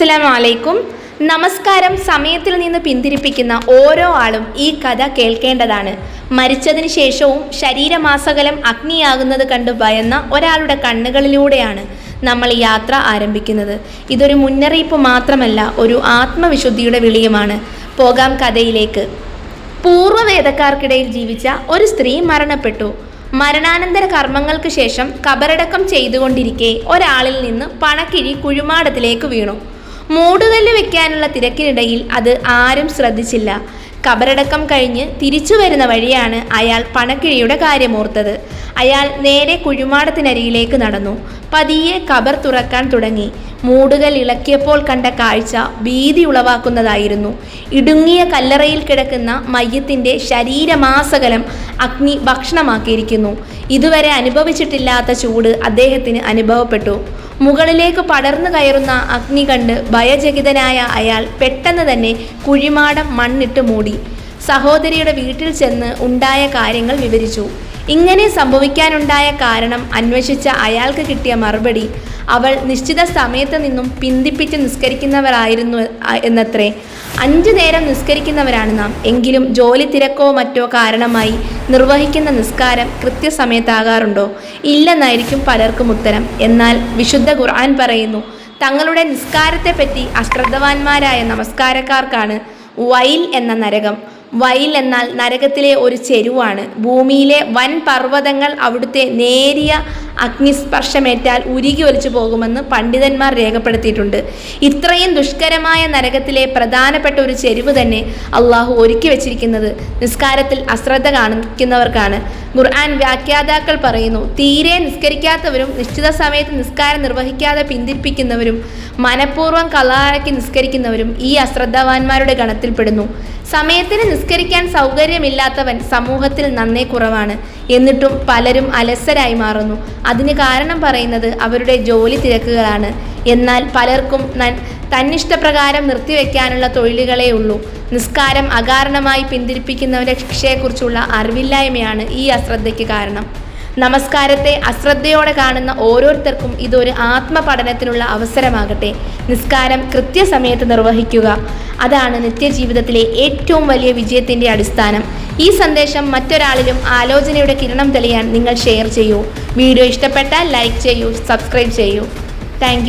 അസ്സലാമു അലൈക്കും നമസ്കാരം സമയത്തിൽ നിന്ന് പിന്തിരിപ്പിക്കുന്ന ഓരോ ആളും ഈ കഥ കേൾക്കേണ്ടതാണ്. മരിച്ചതിന് ശേഷവും ശരീരമാസകലം അഗ്നിയാകുന്നത് കണ്ട് ഭയന്ന ഒരാളുടെ കണ്ണുകളിലൂടെയാണ് നമ്മൾ യാത്ര ആരംഭിക്കുന്നത്. ഇതൊരു മുന്നറിയിപ്പ് മാത്രമല്ല ഒരു ആത്മവിശുദ്ധിയുടെ വിളിയുമാണ്. പോകാം കഥയിലേക്ക്. പൂർവവേദക്കാർക്കിടയിൽ ജീവിച്ച ഒരു സ്ത്രീ മരണപ്പെട്ടു. മരണാനന്തര കർമ്മങ്ങൾക്ക് ശേഷം കബറടക്കം ചെയ്തുകൊണ്ടിരിക്കെ ഒരാളിൽ നിന്ന് പണക്കിഴി കുഴിമാടത്തിലേക്ക് വീണു. മൂടുകല്ല് വെക്കാനുള്ള തിരക്കിനിടയിൽ അത് ആരും ശ്രദ്ധിച്ചില്ല. കബറടക്കം കഴിഞ്ഞ് തിരിച്ചു വരുന്ന വഴിയാണ് അയാൾ പണക്കിഴിയുടെ കാര്യമോർത്തത് അയാൾ നേരെ കുഴിമാടത്തിനരികിലേക്ക് നടന്നു. പതിയെ കബർ തുറക്കാൻ തുടങ്ങി. മൂടുകൾ ഇളക്കിയപ്പോൾ കണ്ട കാഴ്ച ഭീതി ഉളവാക്കുന്നതായിരുന്നു. ഇടുങ്ങിയ കല്ലറയിൽ കിടക്കുന്ന മയ്യത്തിന്റെ ശരീരമാസകലം അഗ്നി ഭക്ഷണമാക്കിയിരിക്കുന്നു. ഇതുവരെ അനുഭവിച്ചിട്ടില്ലാത്ത ചൂട് അദ്ദേഹത്തിന് അനുഭവപ്പെട്ടു. മുകളിലേക്ക് പടർന്നു കയറുന്ന അഗ്നി കണ്ട് ഭയചകിതനായ അയാൾ പെട്ടെന്ന് തന്നെ കുഴിമാടം മണ്ണിട്ട് മൂടി. സഹോദരിയുടെ വീട്ടിൽ ചെന്ന് ഉണ്ടായ കാര്യങ്ങൾ വിവരിച്ചു. ഇങ്ങനെ സംഭവിക്കാനുണ്ടായ കാരണം അന്വേഷിച്ച അയാൾക്ക് കിട്ടിയ മറുപടി അവൾ നിശ്ചിത സമയത്ത് നിന്നും പിന്തിപ്പിച്ച് നിസ്കരിക്കുന്നവരായിരുന്നു എന്നത്രേ. അഞ്ചു നേരം നിസ്കരിക്കുന്നവരാണ് നാം. എങ്കിലും ജോലി തിരക്കോ മറ്റോ കാരണമായി നിർവഹിക്കുന്ന നിസ്കാരം കൃത്യസമയത്താകാറുണ്ടോ? ഇല്ലെന്നായിരിക്കും പലർക്കും ഉത്തരം. എന്നാൽ വിശുദ്ധ ഖുർആൻ പറയുന്നു തങ്ങളുടെ നിസ്കാരത്തെപ്പറ്റി അശ്രദ്ധവാന്മാരായ നമസ്കാരക്കാർക്കാണ് വൈൽ എന്ന നരകം. വൈൽ എന്നാൽ നരകത്തിലെ ഒരു ചെരുവാണ്. ഭൂമിയിലെ വൻ പർവതങ്ങൾ അവിടുത്തെ നേരിയ അഗ്നിസ്പർശമേറ്റാൽ ഉരുകി ഒലിച്ചു പോകുമെന്ന് പണ്ഡിതന്മാർ രേഖപ്പെടുത്തിയിട്ടുണ്ട്. ഇത്രയും ദുഷ്കരമായ നരകത്തിലെ പ്രധാനപ്പെട്ട ഒരു ചെരുവ് തന്നെ അള്ളാഹു ഒരുക്കി വെച്ചിരിക്കുന്നത് നിസ്കാരത്തിൽ അശ്രദ്ധ കാണിക്കുന്നവർക്കാണ്. ഖുർആൻ വ്യാഖ്യാതാക്കൾ പറയുന്നു തീരെ നിസ്കരിക്കാത്തവരും നിശ്ചിത സമയത്ത് നിസ്കാരം നിർവഹിക്കാതെ പിന്തിരിപ്പിക്കുന്നവരും മനഃപൂർവം കലാറക്കി നിസ്കരിക്കുന്നവരും ഈ അശ്രദ്ധവാന്മാരുടെ ഗണത്തിൽപ്പെടുന്നു. സമയത്തിന് നിസ്കരിക്കാൻ സൗകര്യമില്ലാത്തവൻ സമൂഹത്തിൽ നന്നേ കുറവാണ്. എന്നിട്ടും പലരും അലസരായി മാറുന്നു. അതിന് കാരണം പറയുന്നത് അവരുടെ ജോലി തിരക്കുകളാണ്. എന്നാൽ പലർക്കും തന്നിഷ്ടപ്രകാരം നിർത്തിവെക്കാനുള്ള തൊഴിലുകളേ ഉള്ളൂ. നിസ്കാരം അകാരണമായി പിന്തിരിപ്പിക്കുന്നവരെ ശിക്ഷയെക്കുറിച്ചുള്ള അറിവില്ലായ്മയാണ് ഈ അശ്രദ്ധയ്ക്ക് കാരണം. നമസ്കാരത്തെ അശ്രദ്ധയോടെ കാണുന്ന ഓരോരുത്തർക്കും ഇതൊരു ആത്മപഠനത്തിനുള്ള അവസരമാകട്ടെ. നിസ്കാരം കൃത്യസമയത്ത് നിർവഹിക്കുക. അതാണ് നിത്യജീവിതത്തിലെ ഏറ്റവും വലിയ വിജയത്തിന്റെ അടിസ്ഥാനം. ഈ സന്ദേശം മറ്റൊരാളിലും ആലോചനയുടെ കിരണം തെളിയാൻ നിങ്ങൾ ഷെയർ ചെയ്യൂ. വീഡിയോ ഇഷ്ടപ്പെട്ടാൽ ലൈക്ക് ചെയ്യൂ സബ്സ്ക്രൈബ് ചെയ്യൂ. താങ്ക്